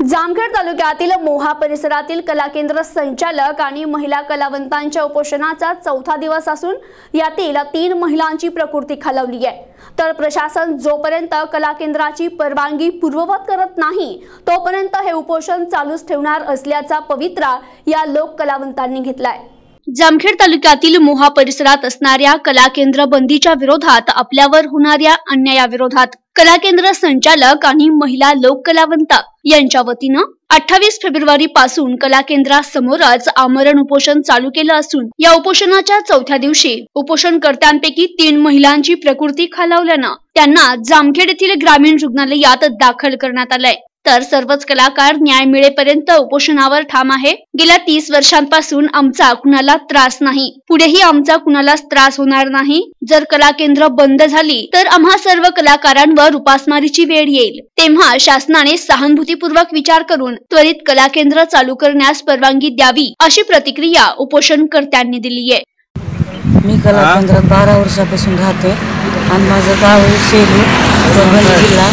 जामखेड तालुक्यातील मोहा परिसरातील कला केंद्र संचालक आणि महिला कलावंतांच्या उपोषणाचा चौथा दिवस असून यातील तीन महिलांची प्रकृती खालावली आहे. तर प्रशासन जोपर्यंत कला केंद्राची परवानगी पूर्ववत करत नाही तोपर्यंत हे उपोषण चालूच ठेवणार असल्याचा पवित्रा या लोक कलावंतांनी घेतलाय. जामखेड तालुक्यातील मोहा परिसरात असणाऱ्या कला केंद्र बंदीच्या विरोधात आपल्यावर होणाऱ्या अन्यायाविरोधात कला केंद्र संचालक आणि महिला लोक कलावंत यांच्या वतीनं अठ्ठावीस फेब्रुवारी पासून कला केंद्रासमोरच आमरण उपोषण चालू केलं असून या उपोषणाच्या चौथ्या दिवशी उपोषणकर्त्यांपैकी तीन महिलांची प्रकृती खालावल्यानं त्यांना जामखेड येथील ग्रामीण रुग्णालयात दाखल करण्यात आलंय. तर सर्वच कलाकार न्याय मिळेपर्यंत उपोषणावर ठाम आहे. गेल्या तीस वर्षांपासून आमचा कुणाला त्रास नाही. पुढेही आमचा कुणालाच त्रास होणार नाही. जर कला केंद्र बंद झाली तर आम्हा सर्व कलाकारांवर उपासमारीची वेळ येईल. तेव्हा शासनाने सहानुभूतीपूर्वक विचार करून त्वरित कला केंद्र चालू करण्यास परवानगी द्यावी अशी प्रतिक्रिया उपोषणकर्त्यांनी दिली आहे मी कला केंद्रात बारा वर्षापासून राहते आणि माझं गाव आहे सेलू परभणी जिल्हा.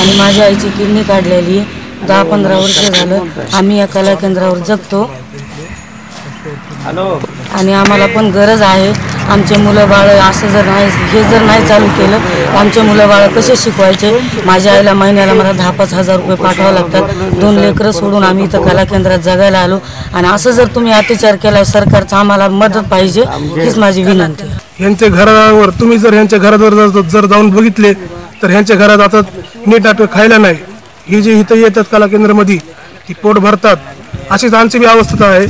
आणि माझ्या आईची किडनी काढलेली आहे. दहा पंधरा वर्ष झालं आम्ही या कला केंद्रावर जगतो. आणि आम्हाला पण गरज आहे. आमचे मुलं बाळ असं जर नाही हे जर नाही चालू केलं तर आमचे मुलं बाळ कसे शिकवायचे? माझ्या आईला महिन्याला मला दहा पाच हजार रुपये पाठवावे लागतात. दोन लेकरं सोडून आम्ही इथं कला केंद्रात जगायला आलो. आणि असं जर तुम्ही अत्याचार केला सरकारचा आम्हाला मदत पाहिजे हीच माझी विनंती यांच्या घरावर तुम्ही जर ह्यांच्या घरावर जर- जाऊन बघितले तर ह्यांच्या घरात आता नीट नाटक खायला नाही. ही जी इथं येतात कला केंद्रामध्ये ती पोट भरतात. अशीच आमची बी अवस्था आहे.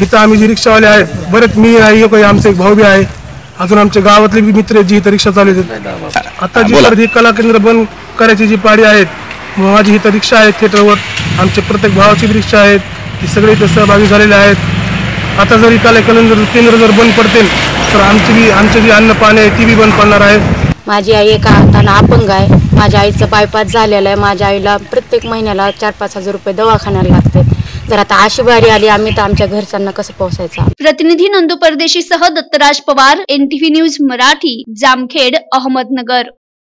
इथं आम्ही जी रिक्षावाले आहेत बरेच मी आहे एक आमचे एक भाऊ बी आहे. अजून आमच्या गावातले बी मित्र जी इथं रिक्षा चालवतात आता जी ही कला केंद्र बंद करायची जी पाडी आहेत माझी इथं रिक्षा आहे थिएटरवर आमचे प्रत्येक भावाची बी रिक्षा आहेत ती सगळे इथं सहभागी झालेले आहेत. आता जरी कला केंद्र केंद्र जर बंद पडतील तर आमची बी आमचे बी अन्न पाणी आहे ती बी बंद पडणार आहे. माझी आई एका हातानं अपंग आहे. माझ्या आईचं बायपास झालेलं आहे. माझ्या आईला प्रत्येक महिन्याला चार पाच हजार रुपये दवाखान्याला लागतात. तर आता अशी वारी आली आम्ही तर आमच्या घरच्यांना कसं पोहोचायचं? प्रतिनिधी नंदू परदेशी सह दत्तराज पवार एनटीव्ही न्यूज मराठी जामखेड अहमदनगर.